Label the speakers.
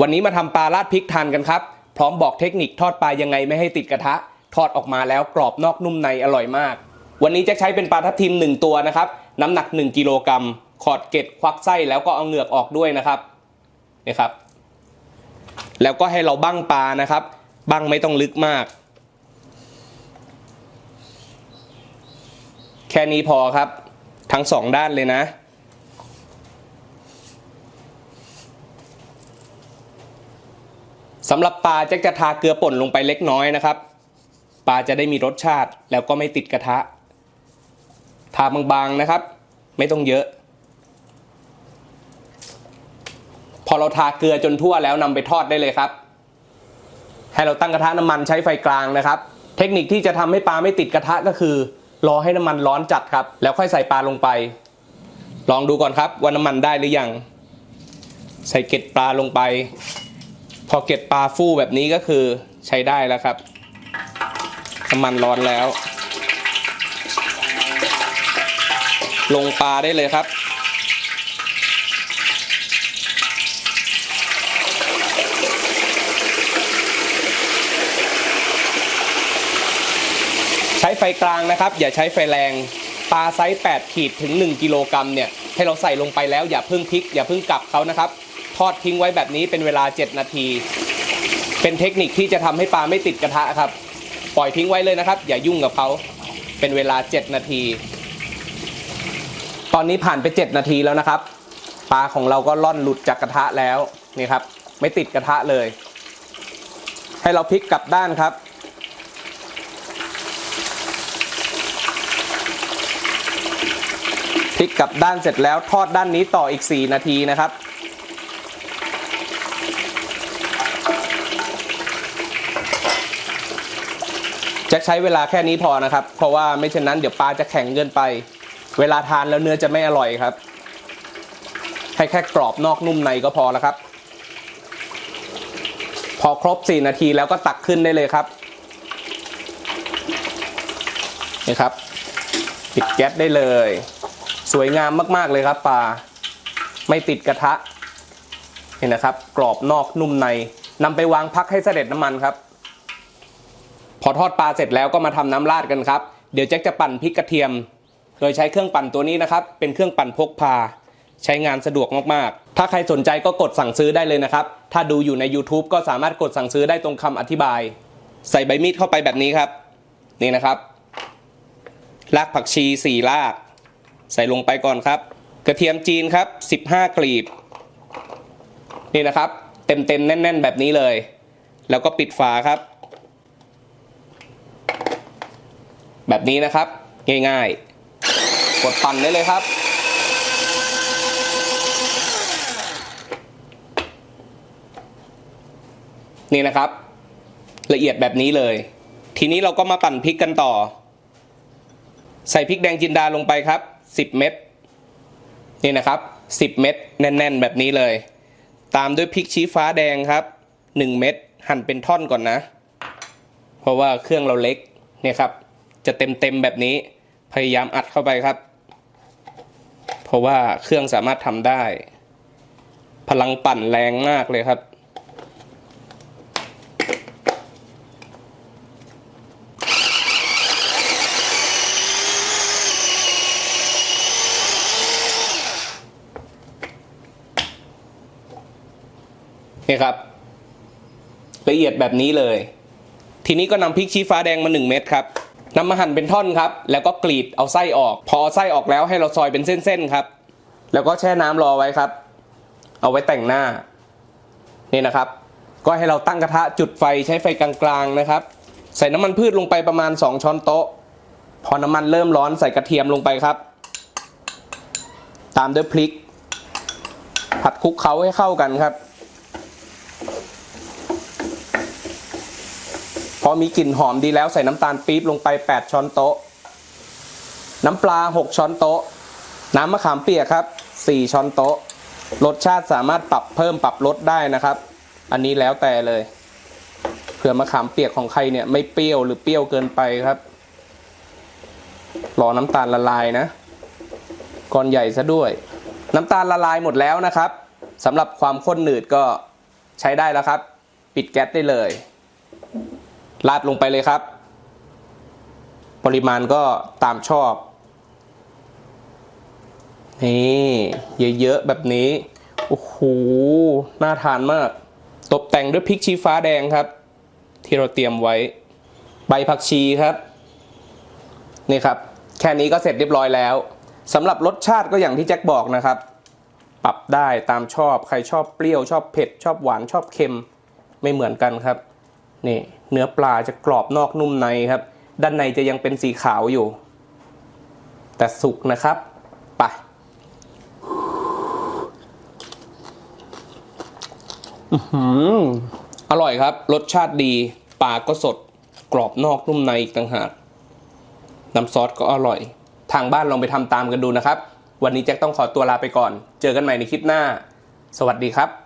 Speaker 1: วันนี้มาทำปลาราดพริกทานกันครับ พร้อมบอกเทคนิคทอดปลายังไงไม่ให้ติดกระทะ ทอดออกมาแล้วกรอบนอกนุ่มในอร่อยมาก วันนี้จะใช้เป็นปลาทับทิม 1 ตัวนะครับ น้ำหนัก 1 กิโลกรัม ขอดเกล็ดควักไส้แล้วก็เอาเหงือกออกด้วยนะครับนี่ครับ แล้วก็ให้เราบั้งปลานะครับ บั้งไม่ต้องลึกมาก แค่นี้พอครับ ทั้งสองด้านเลยนะำหรับปลาแจ็คจะทาเกลือป่นลงไปเล็กน้อยนะครับปลาจะได้มีรสชาติแล้วก็ไม่ติดกระทะ ทาบางๆนะครับ ไม่ต้องเยอะ พอเราทาเกลือจนทั่วแล้วนำไปทอดได้เลยครับ ให้เราตั้งกระทะน้ำมันใช้ไฟกลางนะครับ เทคนิคที่จะทำให้ปลาไม่ติดกระทะก็คือ รอให้น้ำมันร้อนจัดครับ แล้วค่อยใส่ปลาลงไป ลองดูก่อนครับว่าน้ำมันได้หรือยัง ใส่เกล็ดปลาลงไป พอเกล็ดปลาฟู่แบบนี้ก็คือใช้ได้แล้วครับน้ำมันร้อนแล้ว ลงปลาได้เลยครับใช้ไฟกลางนะครับ อย่าใช้ไฟแรงปลาไซส์ 8 ขีดถึง 1 กิโลกรัมเนี่ยให้เราใส่ลงไปแล้วอย่าเพิ่งพลิก อย่าเพิ่งกลับเขานะครับ ทอดทิ้งไว้แบบนี้เป็นเวลา 7 นาที เป็นเทคนิคที่จะทำให้ปลาไม่ติดกระทะครับ ปล่อยทิ้งไว้เลยนะครับ อย่ายุ่งกับเขาเป็นเวลา 7 นาที ตอนนี้ผ่านไป 7 นาทีแล้วนะครับ ปลาของเราก็ล่อนหลุดจากกระทะแล้วนี่ครับ ไม่ติดกระทะเลย ให้เราพลิกกลับด้านครับพลิกกลับด้านเสร็จแล้วทอดด้านนี้ต่ออีก 4 นาทีนะครับ จะใช้เวลาแค่นี้พอนะครับ เพราะว่าไม่เช่นนั้นเดี๋ยวปลาจะแข็งเกินไป เวลาทานแล้วเนื้อจะไม่อร่อยครับ ให้แค่กรอบนอกนุ่มในก็พอแล้วครับ พอครบ 4 นาทีแล้วก็ตักขึ้นได้เลยครับนี่ครับปิดแก๊สได้เลย สวยงามมากๆเลยครับปลาไม่ติดกระทะเห็นนะครับ กรอบนอกนุ่มในนำไปวางพักให้เสด็จน้ำมันครับ อทอดปลาเสร็จแล้วก็มาทำน้ำราดกันครับ เดี๋ยวแจ็คจะปั่นพริกกระเทียม โดยใช้เครื่องปั่นตัวนี้นะครับ เป็นเครื่องปั่นพกพา ใช้งานสะดวกมากๆ ถ้าใครสนใจก็กดสั่งซื้อได้เลยนะครับ ถ้าดูอยู่ใน YouTube ก็สามารถกดสั่งซื้อได้ตรงคำอธิบาย ใส่ใบมีดเข้าไปแบบนี้ครับ นี่นะครับรากผักชีสี่ราก ใส่ลงไปก่อนครับ กระเทียมจีนครับ 15 กลีบ นี่นะครับ เต็มๆแน่น ๆ แบบนี้เลย แล้วก็ปิดฝาครับ แบบนี้นะครับ ง่ายๆ กดปั่นได้เลยครับ นี่นะครับ ละเอียดแบบนี้เลย ทีนี้เราก็มาปั่นพริกกันต่อ ใส่พริกแดงจินดาลงไปครับ 10 เม็ดนี่นะครับ 10 เม็ดแน่น ๆ แบบนี้เลย ตามด้วยพริกชี้ฟ้าแดงครับ 1 เม็ดหั่นเป็นท่อนก่อนนะ เพราะว่าเครื่องเราเล็กเนี่ยครับ จะเต็มๆแบบนี้ พยายามอัดเข้าไปครับ เพราะว่าเครื่องสามารถทำได้ พลังปั่นแรงมากเลยครับ นี่ครับ ละเอียดแบบนี้เลยทีนี้ก็นำพริกชี้ฟ้าแดงมา 1 เม็ดครับ นำมาหั่นเป็นท่อนครับ แล้วก็กรีดเอาไส้ออก พอเอาไส้ออกแล้วให้เราซอยเป็นเส้นๆครับ แล้วก็แช่น้ำรอไว้ครับ เอาไว้แต่งหน้า นี่นะครับ ก็ให้เราตั้งกระทะจุดไฟใช้ไฟกลางๆนะครับ ใส่น้ำมันพืชลงไปประมาณ 2 ช้อนโต๊ะ พอน้ำมันเริ่มร้อนใส่กระเทียมลงไปครับ ตามด้วยพริก ผัดคลุกเคล้าให้เข้ากันครับ อมีกลิ่นหอมดีแล้วใส่น้ำตาลปี๊บลงไป 8 ช้อนโต๊ะ น้ำปลา 6 ช้อนโต๊ะ น้ำมะขามเปียกครับ 4 ช้อนโต๊ะ รสชาติสามารถปรับเพิ่มปรับลดได้นะครับ อันนี้แล้วแต่เลย เผื่อมะขามเปียกของใครเนี่ยไม่เปรี้ยวหรือเปรี้ยวเกินไปครับ รอน้ำตาลละลายนะ ก้อนใหญ่ซะด้วย น้ำตาลละลายหมดแล้วนะครับสำหรับความข้นหนืดก็ใช้ได้แล้วครับ ปิดแก๊สได้เลย ราดลงไปเลยครับ ปริมาณก็ตามชอบ นี่เยอะๆแบบนี้ โอ้โห น่าทานมาก ตกแต่งด้วยพริกชี้ฟ้าแดงครับ ที่เราเตรียมไว้ ใบผักชีครับ นี่ครับ แค่นี้ก็เสร็จเรียบร้อยแล้วสำหรับรสชาติก็อย่างที่แจ็คบอกนะครับ ปรับได้ตามชอบ ใครชอบเปรี้ยวชอบเผ็ด ชอบหวานชอบเค็ม ไม่เหมือนกันครับ นี่เนื้อปลาจะกรอบนอกนุ่มในครับ ด้านในจะยังเป็นสีขาวอยู่ แต่สุกนะครับไปอื้อหืออร่อยครับ รสชาติดีปลาก็สด กรอบนอกนุ่มในอีกต่างหากน้ำซอสก็อร่อย ทางบ้านลองไปทำตามกันดูนะครับ วันนี้แจ็คต้องขอตัวลาไปก่อน เจอกันใหม่ในคลิปหน้า สวัสดีครับ